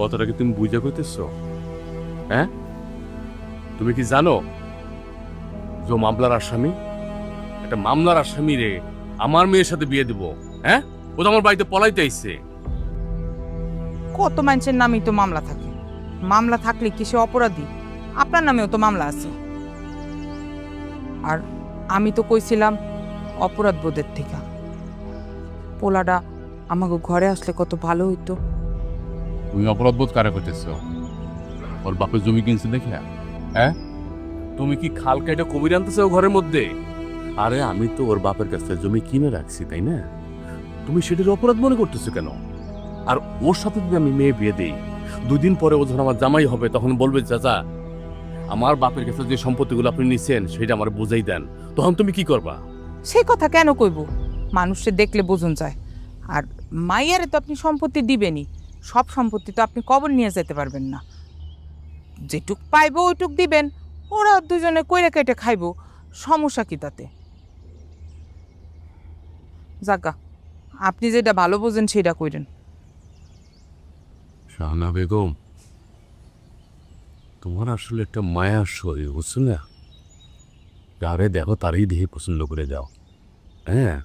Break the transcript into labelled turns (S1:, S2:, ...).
S1: কথাটা কি তুমি বুঝে করতেছ হ্যাঁ? তুমি কি জানো যে মামলার আসামি? একটা মামলার আসামি রে, আমার মেয়ের সাথে বিয়ে দিব হ্যাঁ? ও তো আমার বাড়িতে পলাইতে আইছে।
S2: কত মানুষের নামই তো মামলা থাকে। মামলা থাকলে কি সে অপরাধী? আপনার নামেও তো মামলা আছে। আর আমি তো কইছিলাম অপরাধ বোধের থেকে। পোলাটা আমাকে ঘরে আসলে কত ভালো হইতো।
S1: তুমি অপরাধ বোধ কারা করতেছ? ওর বাপের জমি কিনছে দেখে? হ্যাঁ? তুমি কি খাল কেটে কবির আনতেছো ঘরের মধ্যে? আরে আমি তো ওর বাপের কাছ থেকে জমি কিনে রাখছি তাই না? তুমি সেটির অপরাধ মনে করতেছো কেন? আর ওর সাথে যদি আমি মেয়ে বিয়ে দিই দুদিন পরে ও যখন আমার জামাই হবে তখন বলবে চাচা আমার বাপের কাছে যে সম্পত্তিগুলো আপনি নিছেন সেটা আমার বুঝাই দেন। তখন তুমি কি করবা?
S2: সেই কথা কেন কইব? মানুষে দেখলে বোঝন যায়। আর মাইয়ারে তো আপনি সম্পত্তি দিবেনই। সব সম্পত্তি তো আপনি কবর নিয়ে যেতে পারবেন না। যেটুক পাইব ওইটুক দিবেন। ওরা দুজনে কইরা কেটে খাইব। সমস্যা কি তাতে? যাগা আপনি যেটা ভালো বোঝেন সেটা কইরেন।
S1: শাহানা বেগম, তোমার আসলে একটা মায়া শরীর, বুঝছ না? যারে দেখো তারই দেহে পছন্দ করে যাও। হ্যাঁ?